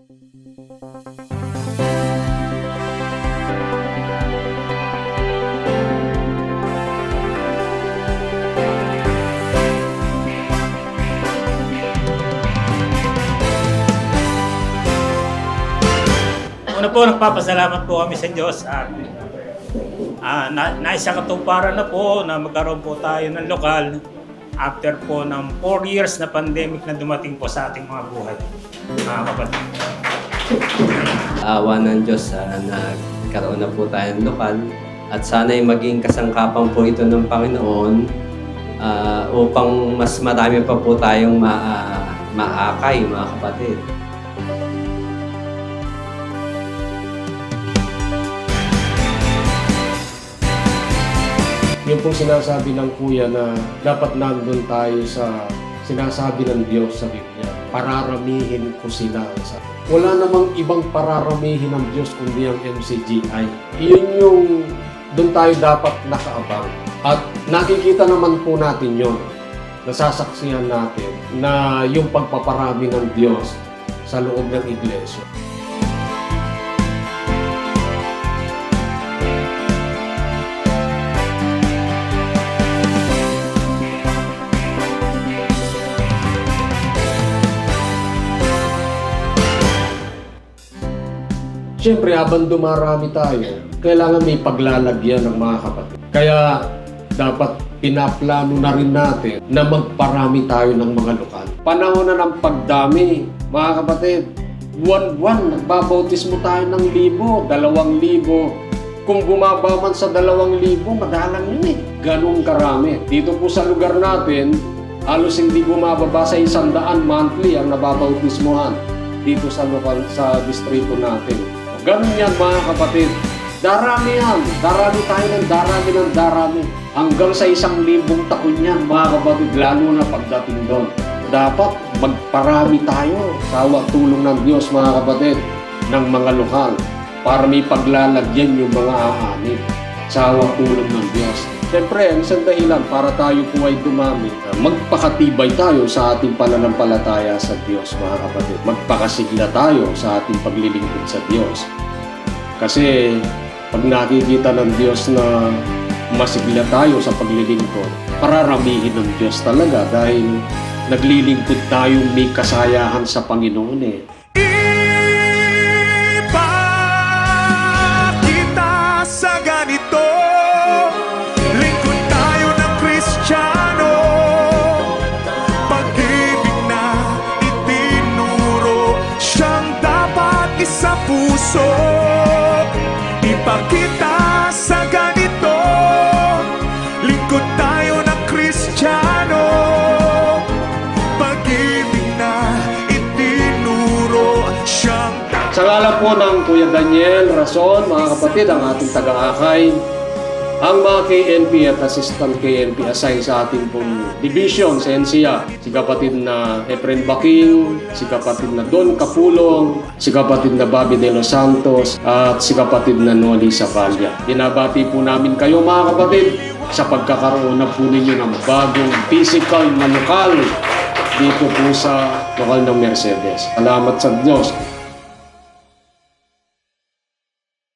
Una po, nagpapasalamat po kami sa Diyos at ah, na, naisa katuparan na po na magkaroon po tayo ng lokal after po ng 4 years na pandemic na dumating po sa ating mga buhay, mga kapatid. awa ng Diyos sa nagkaroon na po tayo ng lokal at sana'y maging kasangkapan po ito ng Panginoon ah, upang mas marami pa po tayong ma- maakay mga kapatid. Yung pong sinasabi ng kuya na dapat nandun tayo sa sinasabi ng Diyos sa Biblia. Pararamihin ko sila. Sa... Wala namang ibang pararamihin ng Diyos kundi ang MCGI. Iyon yung doon tayo dapat nakaabang. At nakikita naman po natin yon nasasaksihan natin na yung pagpaparami ng Diyos sa loob ng iglesia. Siyempre, habang dumarami tayo, kailangan may paglalagyan ng mga kapatid. Kaya dapat pinaplano na rin natin na magparami tayo ng mga lokal. Panahon na ng pagdami, mga kapatid. Buwan-buwan, nagbabautismo tayo ng libo, dalawang libo. Kung bumaba man sa dalawang libo, madalang yun eh. Ganun karami. Dito po sa lugar natin, halos hindi bumababa sa isang daan monthly ang nababautismohan dito sa lokal sa distrito natin. Ganun yan mga kapatid. Darami yan. Darami tayo ng darami ng darami. Hanggang sa isang libong taon yan mga kapatid, lalo na pagdating doon. Dapat magparami tayo sa awa at tulong ng Diyos mga kapatid ng mga lokal para may paglalagyan yung mga aanib sa awa at tulong ng Diyos. Siyempre, ang isang dahilan para tayo po ay dumami, magpakatibay tayo sa ating pananampalataya sa Diyos, mga kapatid. Magpakasigla tayo sa ating paglilingkod sa Diyos. Kasi pag nakikita ng Diyos na masigla tayo sa paglilingkod, pararamihin ng Diyos talaga dahil naglilingkod tayong may kasayahan sa Panginoon eh. Puso. Ipakita sa ganito Lingkod tayo ng Kristiyano. Pag-ibig na itinuro Siyang Sa ngala po ng Kuya Daniel Rason, mga kapatid, ang ating taga-akay, ang mga KNP at assistant KNP assign sa ating pong division sa NCA, si kapatid na Efren Baking, si kapatid na Don Capulong, si kapatid na Bobby De Los Santos, at si kapatid na Noli Savalia. Binabati po namin kayo mga kapatid sa pagkakaroon na po ninyo ng bagong physical na lokal dito po sa lokal ng Mercedes. Salamat sa Diyos